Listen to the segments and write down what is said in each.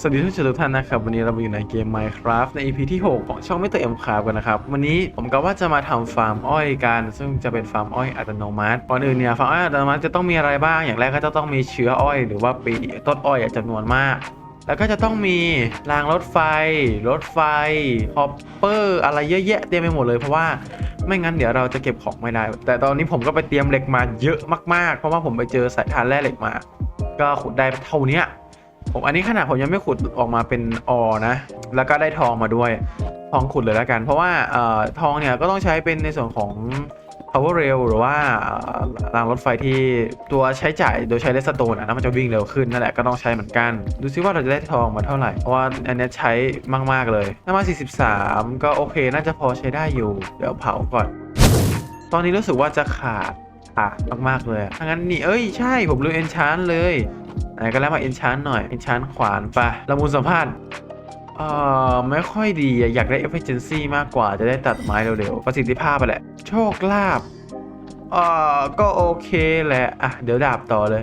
สวัสดีทุกทุกท่านนะครับ วันนี้เรามาอยู่ในเกม Minecraft ใน EP ที่ 6 ของช่องไม่ตัวเอ็มคราฟกันนะครับ วันนี้ผมก็ว่าจะมาทำฟาร์มอ้อยกัน ซึ่งจะเป็นฟาร์มอ้อยอัตโนมัติก่อนอื่นเนี่ยฟาร์มอ้อยอัตโนมัติจะต้องมีอะไรบ้าง อย่างแรกก็จะต้องมีเชื้ออ้อยหรือว่าปีต้นอ้อยจำนวนมาก แล้วก็จะต้องมีรางรถไฟ รถไฟฮอปเปอร์อะไรเยอะแยะเต็มไปหมดเลยเพราะว่าไม่งั้นเดี๋ยวเราจะเก็บของไม่ได้ แต่ตอนนี้ผมก็ไปเตรียมเหล็กมาเยอะมากๆ เพราะว่าผมไปเจอสายทานแร่เหล็กมา ก็ขุดได้เท่านี้ ผมอันนี้ขนาดผมยังไม่ขุดออกมาเป็นออนะ แล้วก็ได้ทองมาด้วย ทองขุดเลยแล้วกัน เพราะว่าออทองเนี่ยก็ต้องใช้เป็นในส่วนของ power rail หรือว่ารางรถไฟที่ตัวใช้จ่ายโดยใช้เลสโตนอะแล้วมันจะวิ่งเร็วขึ้นนั่นแหละก็ต้องใช้เหมือนกัน ดูซิว่าเราจะได้ทองมาเท่าไหร่ เพราะว่าอันนี้ใช้มาก ๆ เลยน้ำมา43 ก็โอเคน่าจะพอใช้ได้อยู่ เดี๋ยวเผาก่อน ตอนนี้รู้สึกว่าจะขาด ขามากๆเลยถ้างั้นนี่เอ้ยใช่ผมลืมเอนชานเลยไหนก็แล้วมาเอนชานหน่อยเอนชานขวานไปละมุนสัมภาษณ์เอ่อไม่ค่อยดีอยากได้ efficiency มากกว่าจะได้ตัดไม้เร็วๆประสิทธิภาพไปแหละ โชคลาภเอ่อก็โอเคแหละอะเดี๋ยวดาบต่อเลย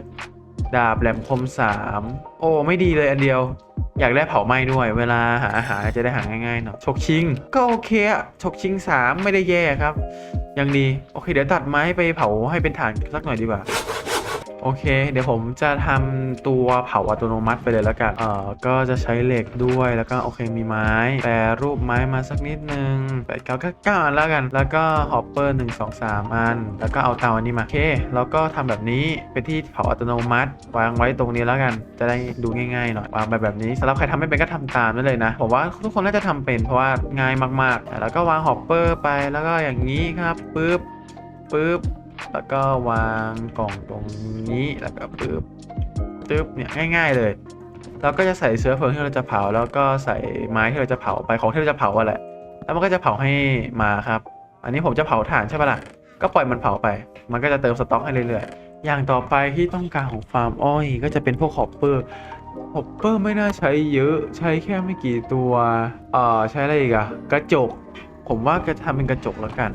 ดาบแหลมคมสามโอ้ไม่ดีเลยอันเดียว อยากได้เผาไหม้ด้วย เวลาหาอาหารจะได้หาง่ายๆหน่อยชกชิง ก็โอเคอะชกชิงสามไม่ได้แย่ครับ ยังดี โอเค เดี๋ยวตัดไม้ไปเผาให้เป็นฐานสักหน่อยดีกว่า โอเค เดี๋ยวผมจะทำตัวเผาอัตโนมัติไปเลยแล้วกัน เอ่อ ก็จะใช้เหล็กด้วยแล้วก็โอเคมีไม้ แปรรูปไม้มาสักนิดนึงแปดเก้าก็เก้าอันแล้วกัน แล้วก็ฮอปเปอร์หนึ่งสองสามอัน แล้วก็เอาเตาอันนี้มา โอเค แล้วก็ทำแบบนี้เป็นที่เผาอัตโนมัติ วางไว้ตรงนี้แล้วกัน จะได้ดูง่ายๆหน่อยวางไปแบบนี้สำหรับใครทำไม่เป็นก็ทำตามได้เลยนะผมว่าทุกคนน่าจะทำเป็นเพราะว่าง่ายมากๆ แล้วก็วางฮอปเปอร์ไปแล้วก็อย่างนี้ครับปึ๊บปึ๊บ แล้วก็วางกล่องตรงนี้แล้วก็ปึ๊บปึ๊บเนี่ยง่าย ๆเลยแล้วก็จะใส่เชื้อเพลิงที่เราจะเผา แล้วก็ใส่ไม้ที่เราจะเผาไปของที่เราจะเผาอะแหละ แล้วมันก็จะเผาให้มาครับ อันนี้ผมจะเผาถ่านใช่ปะล่ะก็ปล่อยมันเผาไป มันก็จะเติมสต็อกให้เรื่อยๆ อย่างต่อไปที่ต้องการของฟาร์มอ้อยก็จะเป็นพวกฮอปเปอร์ฮอปเปอร์ไม่น่าใช้เยอะใช้แค่ไม่กี่ตัวเอ่อใช้อะไรอีกอะกระจก ผมว่าจะทำเป็นกระจกแล้วกัน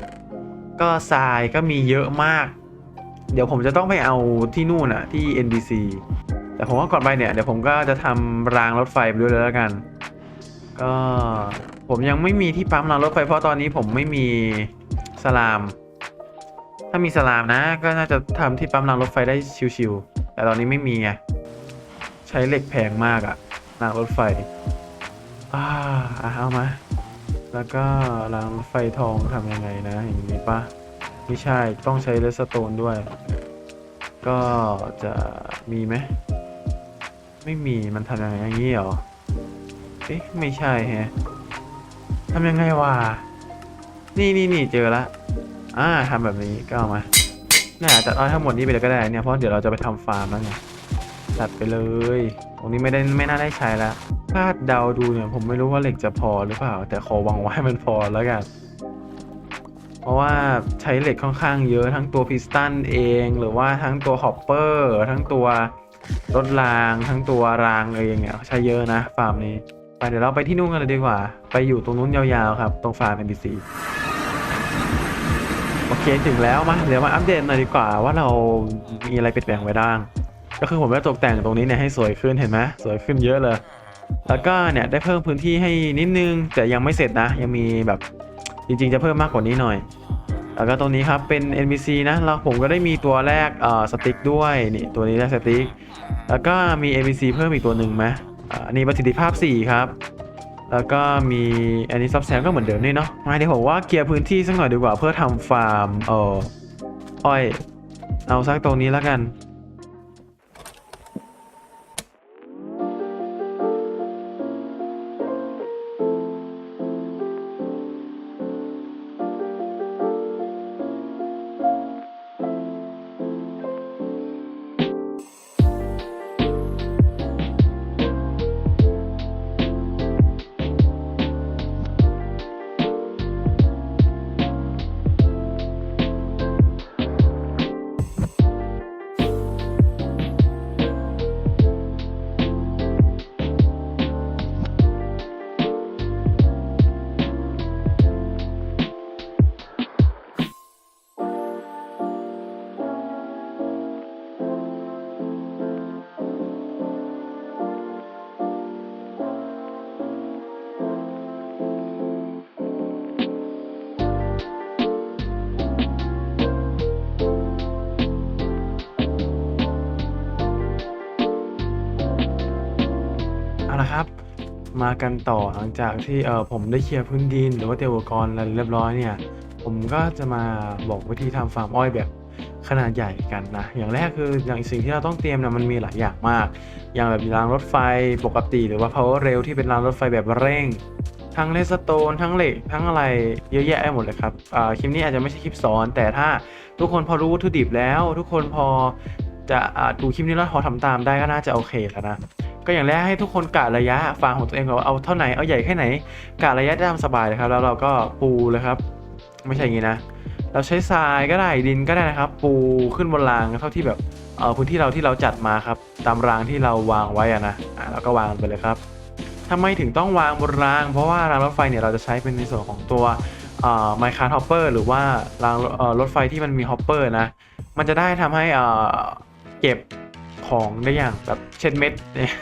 ก็ทรายก็มีเยอะมาก เดี๋ยวผมจะต้องไปเอาที่นู่นอะที่ NBC แต่ผมว่าก่อนไปเนี่ยเดี๋ยวผมก็จะทำรางรถไฟไปด้วยเลยแล้วกัน ก็ผมยังไม่มีที่ปั๊มรางรถไฟเพราะตอนนี้ผมไม่มีสลาม ถ้ามีสลามนะ ก็น่าจะทำที่ปั๊มรางรถไฟได้ชิวๆแต่ตอนนี้ไม่มีไงใช้เหล็กแพงมากอะรางรถไฟอ่าเอามา แล้วก็รางไฟทองทำยังไงนะอย่างนี้ปะไม่ใช่ต้องใช้เลสโตนด้วย ก็จะมีไหมไม่มีมันทำยังไงอย่างนี้เหรอเอ๊ะไม่ใช่แฮะทำยังไงวะนี่นี่นี่เจอละอ่าทำแบบนี้ก็เอามาเนี่ยจัดเอาทั้งหมดนี้ไปเลยก็ได้เนี่ยเพราะเดี๋ยวเราจะไปทำฟาร์มแล้วไงตัดไปเลย ตรงนี้ไม่ได้ไม่น่าได้ใช้แล้ว คาดเดาดูเนี่ย ผมไม่รู้ว่าเหล็กจะพอหรือเปล่า แต่ขอหวังว่าให้มันพอแล้วกัน เพราะว่าใช้เหล็กค่อนข้างเยอะทั้งตัวพิสตันเอง หรือว่าทั้งตัวฮอปเปอร์ทั้งตัวรถราง ทั้งตัวรางเองเนี่ยใช้เยอะนะฟาร์มนี้ไปเดี๋ยวเราไปที่นู่นกันเลยดีกว่า ไปอยู่ตรงนู้นยาวๆครับ ตรงฟาร์ม NPC โอเคถึงแล้วมาเดี๋ยวมาอัปเดตหน่อยดีกว่าว่าเรามีอะไรเปลี่ยนแปลงไว้บ้าง ก็คือผมได้ตกแต่งตรงนี้เนี่ยให้สวยขึ้นเห็นไหมสวยขึ้นเยอะเลย แล้วก็เนี่ยได้เพิ่มพื้นที่ให้นิดนึง แต่ยังไม่เสร็จนะ ยังมีแบบจริงๆ จะเพิ่มมากกว่านี้หน่อย แล้วก็ตรงนี้ครับเป็น NPC นะแล้วผมก็ได้มีตัวแรกเอ่อสติ๊กด้วยนี่ตัวนี้ได้สติ๊กแล้วก็มี NPC เพิ่มอีกตัวหนึ่งไหมอ่าอันนี้ประสิทธิภาพ 4 ครับ แล้วก็มีอันนี้ซับแซมก็เหมือนเดิมนี่เนาะมาเดี๋ยวผมว่าเคลียร์พื้นที่สักหน่อยดีกว่าเพื่อทำฟาร์มเอ่ออ้อยเอาสักตรงนี้แล้วกัน มากันต่อหลังจากที่เออผมได้เคลียร์พื้นดิน หรือว่าเตรียมอุปกรณ์อะไรเรียบร้อยเนี่ย ผมก็จะมาบอกวิธีทำฟาร์มอ้อยแบบขนาดใหญ่กันนะ อย่างแรกคืออย่างสิ่งที่เราต้องเตรียมเนี่ยมันมีหลายอย่างมาก อย่างแบบรางรถไฟปกติ หรือว่า power rail ที่เป็นรางรถไฟแบบเร่ง ทั้งเลสโตน ทั้งเหล็ก ทั้งอะไรเยอะแยะไปหมดเลยครับอ่าคลิปนี้อาจจะไม่ใช่คลิปสอน แต่ถ้าทุกคนพอรู้วัตถุดิบแล้ว ทุกคนพอ จะดูคลิปนี้แล้วพอทำตามได้ก็น่าจะโอเคแล้วนะ ก็อย่างแรกให้ทุกคนกะระยะฟางของตัวเองก่อนว่าเอาเท่าไหนเอาใหญ่แค่ไหนกะระยะได้ตามสบายเลยครับ แล้วเราก็ปูเลยครับ ไม่ใช่อย่างนี้นะ เราใช้ทรายก็ได้ดินก็ได้นะครับ ปูขึ้นบนรางเท่าที่แบบเออพื้นที่เราที่เราจัดมาครับ ตามรางที่เราวางไว้อะนะอ่าเราก็วางไปเลยครับทำไมถึงต้องวางบนราง เพราะว่ารางรถไฟเนี่ยเราจะใช้เป็นในส่วนของตัวไมคาร์ฮอปเปอร์หรือว่ารางรถไฟที่มันมีฮอปเปอร์นะ มันจะได้ทำให้ เก็บของได้อย่างแบบเช่นเม็ดเนี่ย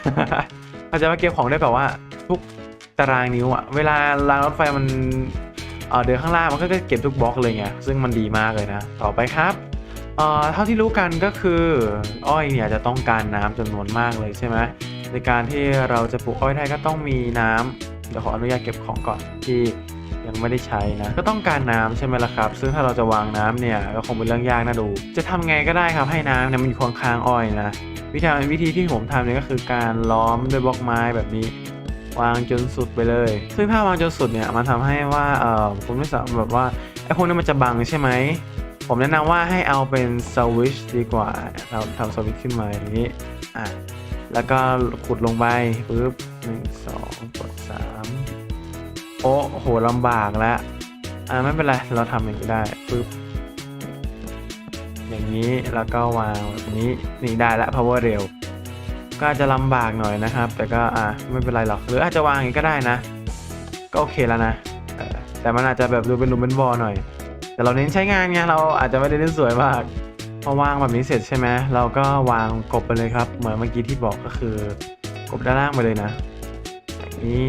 มันจะมาเก็บของได้แบบว่าทุกตารางนิ้วอะเวลารางรถไฟมันเเดินข้างล่างมันก็จะเก็บทุกบล็อกเลยไงซึ่งมันดีมากเลยนะ ต่อไปครับเท่าที่รู้กันก็คืออ้อยเนี่ยจะต้องการน้ำจำนวนมากเลยใช่ไหมในการที่เราจะปลูกอ้อยได้ก็ต้องมีน้ำเดี๋ยวขออนุญาตเก็บของก่อนที่ ยังไม่ได้ใช้นะ ก็ต้องการน้ำใช่ไหมล่ะครับ ซึ่งถ้าเราจะวางน้ำเนี่ยก็คงเป็นเรื่องยากนะดู จะทำไงก็ได้ครับให้น้ำเนี่ยมันอยู่ข้างๆอ้อยนะ วิธีวิธีที่ผมทำเนี่ยก็คือการล้อมด้วยบล็อกไม้แบบนี้วางจนสุดไปเลย ซึ่งถ้าวางจนสุดเนี่ยมันทำให้ว่าเออคุณไม่สามารถแบบว่าไอ้พวกนี้นมันจะบังใช่ไหม ผมแนะนำว่าให้เอาเป็นสวิชดีกว่าเราทำสวิชขึ้นมาอย่างนี้ อะ แล้วก็ขุดลงไปปึ๊บหนึ่งสองกด โอ้โหลำบากแล้ว อ่าไม่เป็นไร เราทำอย่างนี้ได้ปึ๊บ อย่างนี้แล้วก็วางแบบนี้นี่ได้ละ power rail ก็อาจจะลำบากหน่อยนะครับ แต่ก็อะไม่เป็นไรหรอก หรืออาจจะวางอย่างนี้ก็ได้นะ ก็โอเคแล้วนะแต่มันอาจจะแบบดูเป็นรูมเป็นบอลหน่อย แต่เราเน้นใช้งานไงเราอาจจะไม่ได้เน้นสวยมากพอวางแบบนี้เสร็จใช่ไหมเราก็วางกบไปเลยครับ เหมือนเมื่อกี้ที่บอกก็คือกบด้านล่างไปเลยนะนี้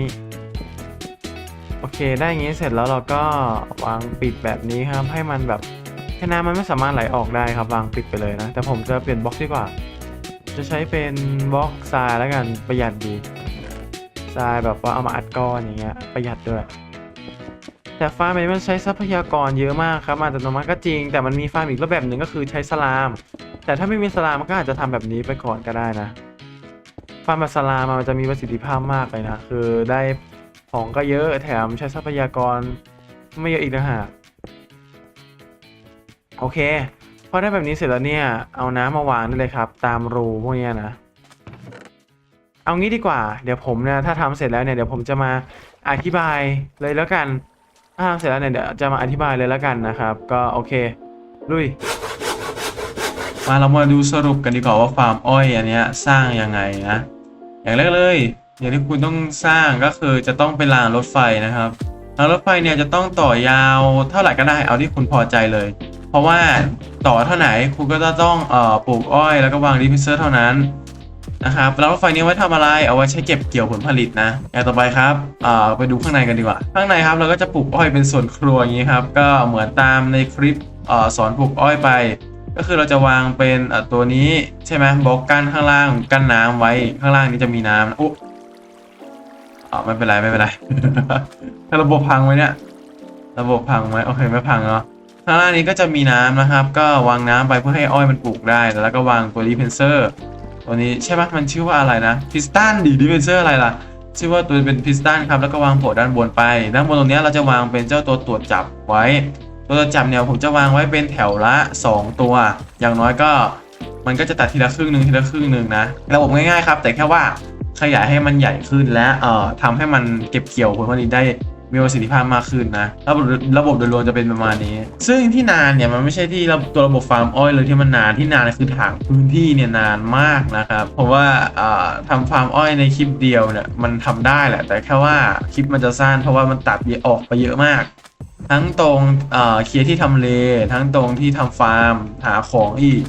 เคได้อย่างนี้เสร็จแล้วเราก็วางปิดแบบนี้ครับ ให้มันแบบให้น้ำมันไม่สามารถไหลออกได้ครับ วางปิดไปเลยนะ แต่ผมจะเปลี่ยนบล็อกดีกว่า จะใช้เป็นบล็อกทรายแล้วกันประหยัดดีทรายแบบว่าเอามาอัดก้อนอย่างเงี้ยประหยัดด้วยแต่ฟาร์มนี้มันใช้ทรัพยากรเยอะมากครับอัตโนมัติก็จริง แต่มันมีฟาร์มอีกรูปแบบหนึ่งก็คือใช้สลาม แต่ถ้าไม่มีสลามมันก็อาจจะทำแบบนี้ไปก่อนก็ได้นะ ฟาร์มแบบสลามมันจะมีประสิทธิภาพมากเลยนะ คือได้ ของก็เยอะแถมใช้ทรัพยากรไม่เยอะอีกนะฮะโอเคพอได้แบบนี้เสร็จแล้วเนี่ย เอาน้ำมาวางได้เลยครับ ตามรูพวกเนี้ยนะ เอางี้ดีกว่า เดี๋ยวผมเนี่ยถ้าทำเสร็จแล้วเนี่ยเดี๋ยวผมจะมาอธิบายเลยแล้วกัน ถ้าทำเสร็จแล้วเนี่ยเดี๋ยวจะมาอธิบายเลยแล้วกันนะครับ ก็โอเค ลุย มาเรามาดูสรุปกันดีกว่าว่าฟาร์มอ้อยอันเนี้ยสร้างยังไงนะ อย่างแรกเลย อย่างที่คุณต้องสร้างก็คือจะต้องเป็นรางรถไฟนะครับรางรถไฟเนี่ยจะต้องต่อยาวเท่าไหร่ก็ได้เอาที่คุณพอใจเลย เพราะว่าต่อเท่าไหนคุณก็จะต้องเอ่อปลูกอ้อยแล้วก็วางดิฟฟิเซอร์เท่านั้นนะครับแล้วรถไฟนี้ไว้ทำอะไรเอาไว้ใช้เก็บเกี่ยวผลผลิตนะอย่างต่อไปครับเอ่อไปดูข้างในกันดีกว่า ข้างในครับเราก็จะปลูกอ้อยเป็นส่วนครัวอย่างนี้ครับก็เหมือนตามในคลิปเอ่อสอนปลูกอ้อยไปก็คือเราจะวางเป็นตัวนี้ใช่ไหมบล็อกกั้นข้างล่างกั้นน้ำไว้ข้างล่างนี้จะมีน้ำโอ้ อ๋อไม่เป็นไรไม่เป็นไร ถ้าระบบพังไหมเนี่ย ระบบพังไหมโอเคไม่พังเนาะข้างล่างนี้ก็จะมีน้ำนะครับ ก็วางน้ำไปเพื่อให้อ้อยมันปลูกได้ แล้วก็วางตัวดิเพนเซอร์ตัวนี้ใช่ไหมมันชื่อว่าอะไรนะพิสตันดีดิเพนเซอร์อะไรล่ะชื่อว่าตัวเป็นพิสตันครับแล้วก็วางโผด้านบนไป ด้านบนตรงนี้เราจะวางเป็นเจ้าตัวตรวจจับไว้ ตัวตรวจจับเนี่ยผมจะวางไว้เป็นแถวละ 2 ตัว อย่างน้อยก็มันก็จะตัดทีละครึ่งหนึ่งทีละครึ่งหนึ่งนะระบบง่ายๆครับ แต่แค่ว่า ขยายให้มันใหญ่ขึ้นและเอ่อทำให้มันเก็บเกี่ยวผลผลิตได้มีประสิทธิภาพมากขึ้นนะระบบระบบโดยรวมจะเป็นประมาณนี้ ซึ่งที่นานเนี่ยมันไม่ใช่ที่ตัวระบบฟาร์มอ้อยเลยที่มันนานที่นานคือถางพื้นที่เนี่ยนานมากนะครับเพราะว่าเอ่อทำฟาร์มอ้อยในคลิปเดียวเนี่ยมันทำได้แหละ แต่แค่ว่าคลิปมันจะสั้นเพราะว่ามันตัดออกไปเยอะมาก ทั้งตรงเอ่อเคลียร์ที่ทำเล ทั้งตรงที่ทำฟาร์มหาของอีก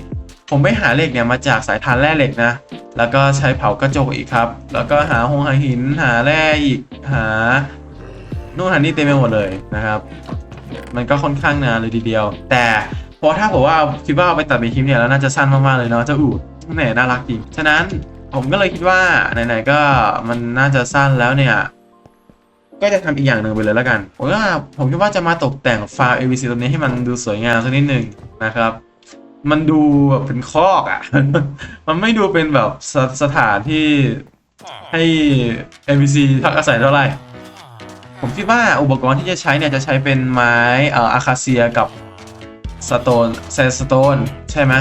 ผมไปหาเหล็กเนี่ยมาจากสายทานแร่เหล็กนะ แล้วก็ใช้เผากระจกอีกครับ แล้วก็หาหงหาหินหาแร่อีกหานู่นหานี่เต็มไปหมดเลยนะครับ มันก็ค่อนข้างนานเลยทีเดียว แต่พอถ้าผมว่าคิดว่าเอาไปตัดเป็นคลิปเนี่ยแล้วน่าจะสั้นมากๆเลยเนาะเจ้าอูดแหมน่ารักจริง ฉะนั้นผมก็เลยคิดว่าไหนๆก็มันน่าจะสั้นแล้วเนี่ยก็จะทำอีกอย่างหนึ่งไปเลยแล้วกัน ผมว่าผมคิดว่าจะมาตกแต่งฟาร์ม ABC ตรงนี้ให้มันดูสวยงามสักนิดหนึ่งนะครับ มันดูแบบเป็นคอกอะ่ะ มันไม่ดูเป็นแบบสสถานที่ให้ ABC พักอาศัยเท่าไหร่ ผมคิดว่าอุปกรณ์ที่จะใช้เนี่ย จะใช้เป็นไม้อ่อาคาเซียกับสโตนเซนสโตนใช่ไหม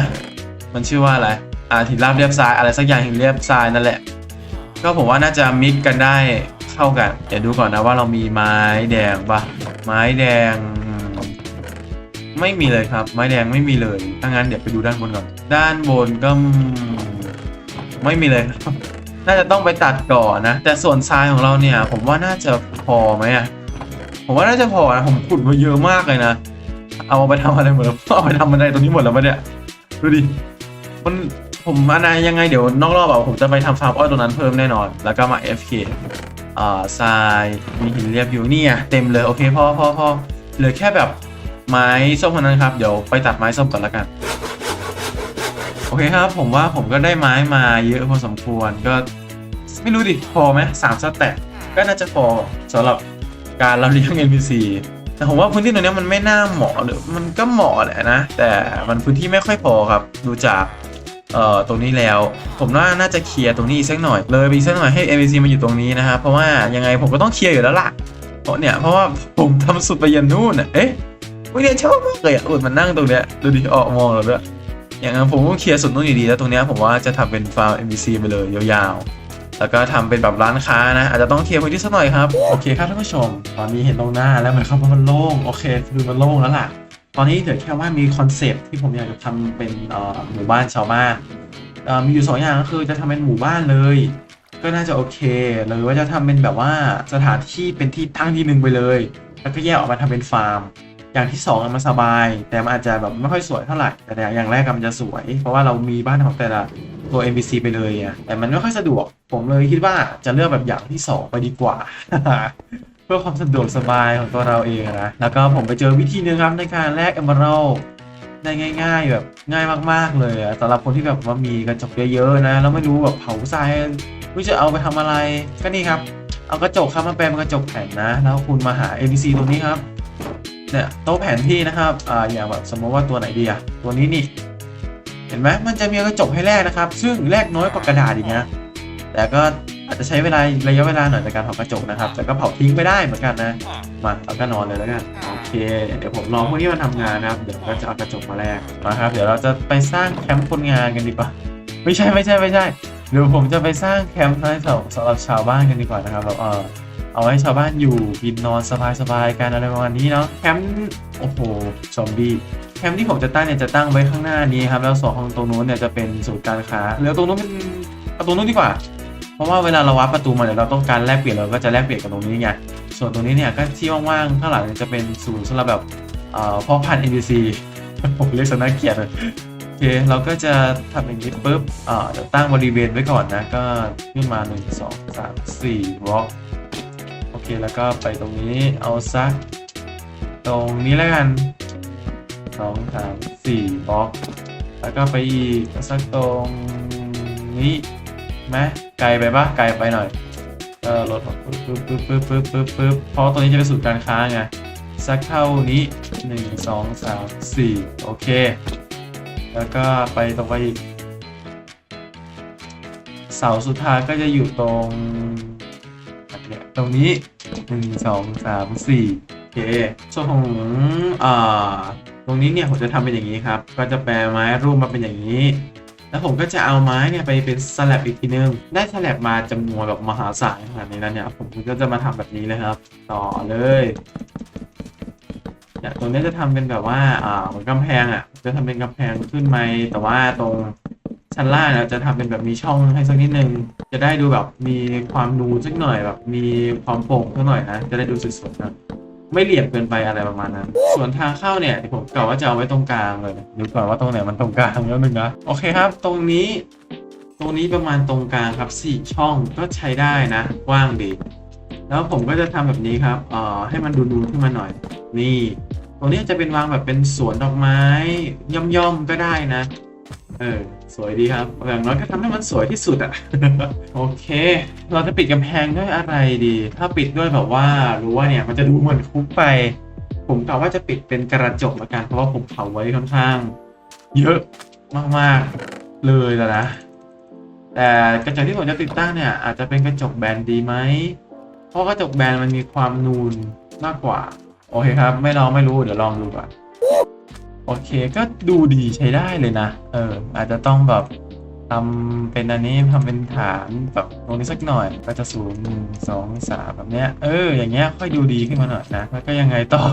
มันชื่อว่าอะไรอ่าหินราบเรียบทรายอะไรสักอย่างหินเรียบทรายนั่นแหละ ก็ผมว่าน่าจะมิกกันได้เข้ากัน เดี๋ยวดูก่อนนะว่าเรามีไม้แดงปะไม้แดง ไม่มีเลยครับ ไม้แดงไม่มีเลยถ้างั้นเดี๋ยวไปดูด้านบนก่อน ด้านบนก็ไม่มีเลยครับน่าจะต้องไปตัดก่อนนะ แต่ส่วนทรายของเราเนี่ย ผมว่าน่าจะพอไหมอะผมว่าน่าจะพอนะผมขุดมาเยอะมากเลยนะเอาไปทำอะไรหมดแล้วเอาไปทำอะไรตรงนี้หมดแล้วปะเนี่ยดูดิมันผมอนายยังไงเดี๋ยวนอกรอบอะผมจะไปทำฟาร์มอ้อยตรงนั้นเพิ่มแน่นอน แล้วก็มา FK อ่าทรายมีหินเรียบอยู่นี่อะเต็มเลยโอเคพอพอพอเหลือแค่แบบ ไม้ส้มเท่านั้นครับ เดี๋ยวไปตัดไม้ส้มก่อนล้วกัน โอเคครับ ผมว่าผมก็ได้ไม้มาเยอะพอสมควรก็ไม่รู้ดิพอไหมสามสแต็กก็น่าจะพอสำหรับการเราเลี้ยง NPC แต่ผมว่าพื้นที่ตรงนี้มันไม่น่าเหมาะหรือมันก็เหมาะแหละนะ แต่มันพื้นที่ไม่ค่อยพอครับ ดูจากเอ่อตรงนี้แล้ว ผมว่าน่าจะเคลียร์ตรงนี้อีกสักหน่อยเลยไปอีกสักหน่อยให้ NPC มาอยู่ตรงนี้นะครับเพราะว่ายังไงผมก็ต้องเคลียร์อยู่แล้วล่ะเพราะเนี่ยเพราะว่าผมทำสุดไปยันนู่นอะเอ๊ะ วิเนี่ยชอบมากเลยอะอุดมันนั่งตรงเนี้ยดูดิออกมองเราด้วยอย่างนั้นผมก็เคลียร์สุดนู่นอยู่ดีแล้วตรงเนี้ยผมว่าจะทำเป็นฟาร์ม NPC ไปเลยยาวๆ แล้วก็ทำเป็นแบบร้านค้านะ อาจจะต้องเคลียร์พื้นที่สักหน่อยครับ โอเคครับท่านผู้ชม ตอนนี้เห็นตรงหน้าแล้วเหมือนครับว่ามันโล่ง โอเคดูมันโล่งแล้วล่ะ ตอนนี้เหลือแค่ว่ามีคอนเซปต์ที่ผมอยากจะทำเป็นเอ่อหมู่บ้านชาวบ้านเอ่อมีอยู่สองอย่างก็คือจะทำเป็นหมู่บ้านเลย ก็น่าจะโอเคหรือว่าจะทำเป็นแบบว่าสถานที่เป็นที่ตั้งที่หนึ่งไปเลย แล้วก็แยกออกมาทำเป็นฟาร์ม อย่างที่สองมันสบาย แต่มันอาจจะแบบไม่ค่อยสวยเท่าไหร่แต่อย่างแรกมันจะสวย เพราะว่าเรามีบ้านของแต่ละตัว NPC ไปเลยอะแต่มันไม่ค่อยสะดวก ผมเลยคิดว่าจะเลือกแบบอย่างที่สองไปดีกว่า เพื่อความสะดวกสบายของตัวเราเองนะ แล้วก็ผมไปเจอวิธีหนึงครับในการแลก Emerald ได้ง่ายๆ แบบง่ายมากๆเลยอะสำหรับคนที่แบบว่ามีกระจกเยอะๆนะแล้วไม่รู้แบบเผาทรายไม่รู้จะเอาไปทำอะไรก็นี่ครับ เอากระจกครับมาแปลเป็นกระจกแผ่นนะ แล้วคุณมาหา NPC ตรงนี้ครับ เนี่ยโต๊ะแผนที่นะครับอ่าอย่างแบบสมมติว่าตัวไหนดีอะตัวนี้นี่ เห็นไหมมันจะมีกระจกให้แลกนะครับ ซึ่งแลกน้อยกว่ากระดาษอีกนะแต่ก็อาจจะใช้เวลาระยะเวลาหน่อยในการเผากระจกนะครับ แต่ก็เผาทิ้งไปได้เหมือนกันนะ มาเราก็นอนเลยแล้วกันโอเค เดี๋ยวผมรอพวกนี้มาทำงานนะครับ เดี๋ยวก็จะเอากระจกมาแลกนะครับ เดี๋ยวเราจะไปสร้างแคมป์คนงานกันดีกว่า ไม่ใช่ไม่ใช่ไม่ใช่เดี๋ยวผมจะไปสร้างแคมป์ให้สำหรับชาวบ้านกันดีกว่านะครับแบบเออ เอาให้ชาวบ้านอยู่กินนอนสบายๆกันอะไรประมาณนี้เนาะแคมป์โอ้โหซอมบี้แคมป์ที่ผมจะตั้งเนี่ยจะตั้งไว้ข้างหน้านี้ครับแล้วสองห้องตรงนู้นเนี่ยจะเป็นศูนย์การค้าแล้วตรงนู้นเป็นประตูนู้นดีกว่า เพราะว่าเวลาเราวัดประตูมาเนี่ยเราต้องการแลกเปลี่ยนเราก็จะแลกเปลี่ยนกับตรงนี้ไงส่วนตรงนี้เนี่ยก็ที่ว่างๆข้างหลังจะเป็นศูนย์สำหรับแบบเอ่อพ่อพันธุ์ NPC ผมเรียกสน่าเกียดเลยโอเคเราก็จะทำอย่างนี้ปุ๊บเอ่อเดี๋ยวตั้งบริเวณไว้ก่อนนะก็ขึ้นมา 1 2 3 4บล็อกโอเค แล้วก็ไปตรงนี้เอาซัก ตรงนี้แล้วกันสองสามสี่บล็อก แล้วก็ไปอีกสักตรงนี้ไหมไกลไปปะไกลไปหน่อยเออลดปึ๊บปึ๊บปึ๊บปึ๊บปึ๊บปึ๊บปึ๊บเพราะตรงนี้จะเป็นศูนย์การค้าไงสักเท่านี้หนึ่งสองสามสี่โอเค แล้วก็ไปตรงไปอีก เสาสุดท้ายก็จะอยู่ตรงเนี่ยตรงนี้ หนึ่งสองสามสี่โอเคส่วนของอ่าตรงนี้เนี่ยผมจะทำเป็นอย่างนี้ครับ ก็จะแปลไม้รูปมาเป็นอย่างนี้ แล้วผมก็จะเอาไม้เนี่ยไปเป็นสลับอีกทีนึง ได้สลับมาจำนวนแบบมหาศาลขนาดนี้แล้วเนี่ย ผมก็จะมาทำแบบนี้เลยครับ ต่อเลยเนี่ยตรงนี้จะทำเป็นแบบว่าอ่าเหมือนกำแพงอะ จะทำเป็นกำแพงขึ้นไหมแต่ว่าตรง ชั้นล่างเนี่ยจะทำเป็นแบบมีช่องให้สักนิดนึง จะได้ดูแบบมีความนูนสักหน่อยแบบ มีความโปร่งสักหน่อยนะ จะได้ดูสวยๆนะไม่เหลี่ยมเกินไปอะไรประมาณนั้น ส่วนทางเข้าเนี่ยผมกะว่าจะเอาไว้ตรงกลางเลยดูก่อนว่าตรงไหนมันตรงกลางแล้วนึงนะ โอเคครับ ตรงนี้ ตรงนี้ประมาณตรงกลางครับสี่ช่องก็ใช้ได้นะกว้างดี แล้วผมก็จะทำแบบนี้ครับ เอ่อ ให้มันดูนูนขึ้นมาหน่อย นี่ ตรงนี้จะเป็นวางแบบเป็นสวนดอกไม้ย่อมๆก็ได้นะ เออ สวยดีครับอย่างน้อยก็ทำให้มันสวยที่สุดอะโอเค เราจะปิดกำแพงด้วยอะไรดี ถ้าปิดด้วยแบบว่ารู้ว่าเนี่ยมันจะดูเหมือนคุกไป ผมกะว่าจะปิดเป็นกระจกละกันเพราะว่าผมเผาไว้ค่อนข้าง เยอะมากๆเลยและนะแต่กระจกที่ผมจะติดตั้งเนี่ยอาจจะเป็นกระจกแบนดีไหมเพราะกระจกแบนมันมีความนูนมากกว่า โอเคครับ ไม่ลองไม่รู้เดี๋ยวลองดูก่อน โอเคก็ดูดีใช้ได้เลยนะ เออ อาจจะต้องแบบทำเป็นอันนี้ทำเป็นฐานแบบตรงนี้สักหน่อย ก็จะสูงหนึ่งสองสามแบบเนี้ย เออ อย่างเงี้ยค่อยดูดีขึ้นมาหน่อยนะ แล้วก็ยังไงต่อ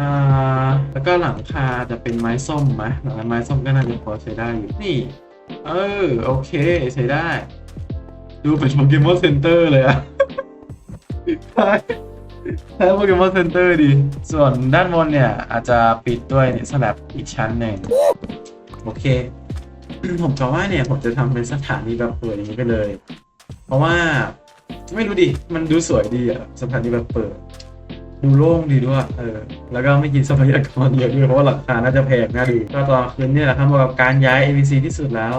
อ่า แล้วก็หลังคาจะเป็นไม้ส้มไหมหลังคาไม้ส้มก็น่าจะพอใช้ได้อยู่นี่ เออ โอเคใช้ได้ ดูเป็นโปเกมอนเซ็นเตอร์เลยอะใช่ ใช่โปเกมอนเซ็นเตอร์ดี ส่วนด้านบนเนี่ย อาจจะปิดด้วยสลับอีกชั้นหนึ่งโอเค ผมจะว่าเนี่ย ผมจะทำเป็นสถานีแบบเปิดอย่างนี้ไปเลย เพราะว่าไม่รู้ดิ มันดูสวยดีอะสถานีแบบเปิด ดูโล่งดีด้วยเออ แล้วก็ไม่กินทรัพยากรเยอะด้วยเพราะว่าหลังคาน่าจะแพงน่าดูก็ตอนคืนเนี่ยแหละครับเหมาะกับการย้าย ABC ที่สุดแล้ว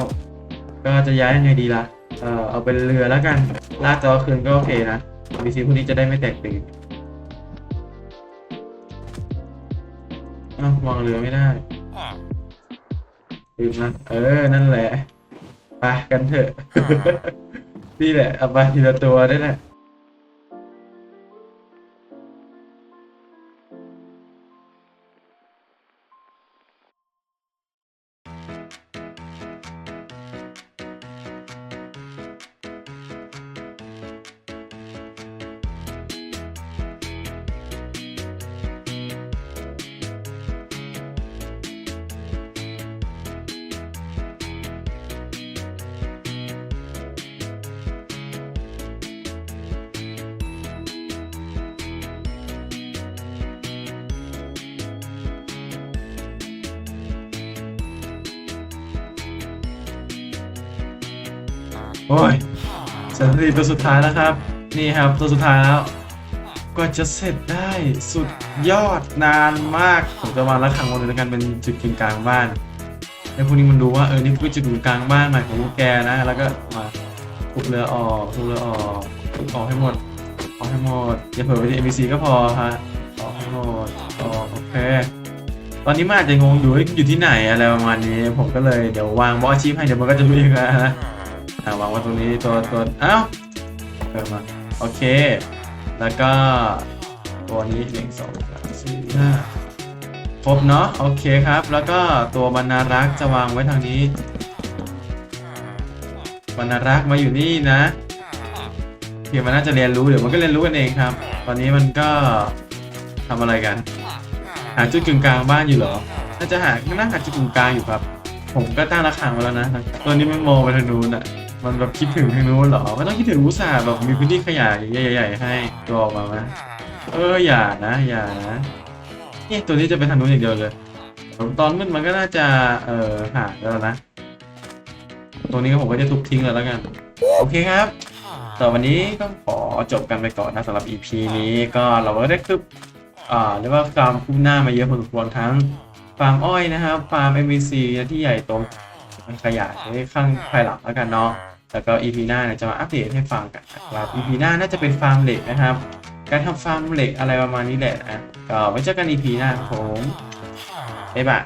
ก็จะย้ายยังไงดีล่ะเออเอาเป็นเรือแล้วกันลากตอคืนก็โอเคนะ ABC พวกนี้จะได้ไม่แตกตื่น อ้าววางเรือไม่ได้ลืมนะเออ นั่นแหละ ไปกันเถอะ นี่แหละเอาไปทีละตัวได้แหละ โอ้ยเสร็จทีตัวสุดท้ายแล้วครับ นี่ครับตัวสุดท้ายแล้วกว่าจะเสร็จได้สุดยอดนานมากผมจะวางระฆังวันนี้แล้วกันเป็นจุดกึ่งกลางบ้านให้พวกนี้มันดูว่าเออนี่คือจุดกึ่งกลางบ้านใหม่ของพวกแกนะ แล้วก็มาทุบเรือออกทุบเรือออกทุบออกให้หมดออกให้หมดอย่าเผลอไปที่ NPC ก็พอฮะออกให้หมดออกโอเคตอนนี้มันอาจจะงงอยู่อยู่ที่ไหนอะไรประมาณนี้ ผมก็เลยเดี๋ยววางบอสชีพให้เดี๋ยวมันก็จะรู้เองนะ อ่าวางไว้ตรงนี้ตัวตัวอ้าวเกิดมาโอเค แล้วก็ตัวนี้หนึ่งสองสามสี่ห้าครบเนาะโอเคครับ แล้วก็ตัวบรรณารักษ์จะวางไว้ทางนี้ บรรณารักษ์มาอยู่นี่นะเดี๋ยวมันน่าจะเรียนรู้เดี๋ยวมันก็เรียนรู้กันเองครับ ตอนนี้มันก็ทำอะไรกัน หาจุดกึ่งกลางบ้านอยู่เหรอน่าจะหาน่าหาจุดกึ่งกลางอยู่ครับ ผมก็ตั้งระฆังไว้แล้วนะตัวนี้มันมองไปทางนู้นอะ มันแบบคิดถึงทางนู้นเหรอ ไม่ต้องคิดถึงอุตส่าห์แบบมีพื้นที่ขยายใหญ่ๆให้ตัวออกมาไหมเอออย่านะอย่านะเนี่ยตัวนี้จะไปทางนู้นอย่างเดียวเลยตอนมืดมันก็น่าจะเออหาแล้วนะตรงนี้ผมก็จะทุบทิ้งแล้วแล้วกัน โอเคครับต่อวันนี้ก็ขอจบกันไปก่อนนะสำหรับ EP นี้ก็เราก็ได้คืบอ่าเรียกว่าความคืบหน้ามาเยอะพอสมควรทั้งฟาร์มอ้อยนะครับฟาร์ม MVC ที่ใหญ่โต มันขยายในข้างภายหลังแล้วกันเนาะแล้วก็ EP หน้าเนี่ยจะมาอัปเดตให้ฟังกันนะครับ EP หน้าน่าจะเป็นฟาร์มเหล็กนะครับ การทำฟาร์มเหล็กอะไรประมาณนี้แหละนะก็ไว้เจอกัน EP หน้าครับผมบ๊ายบาย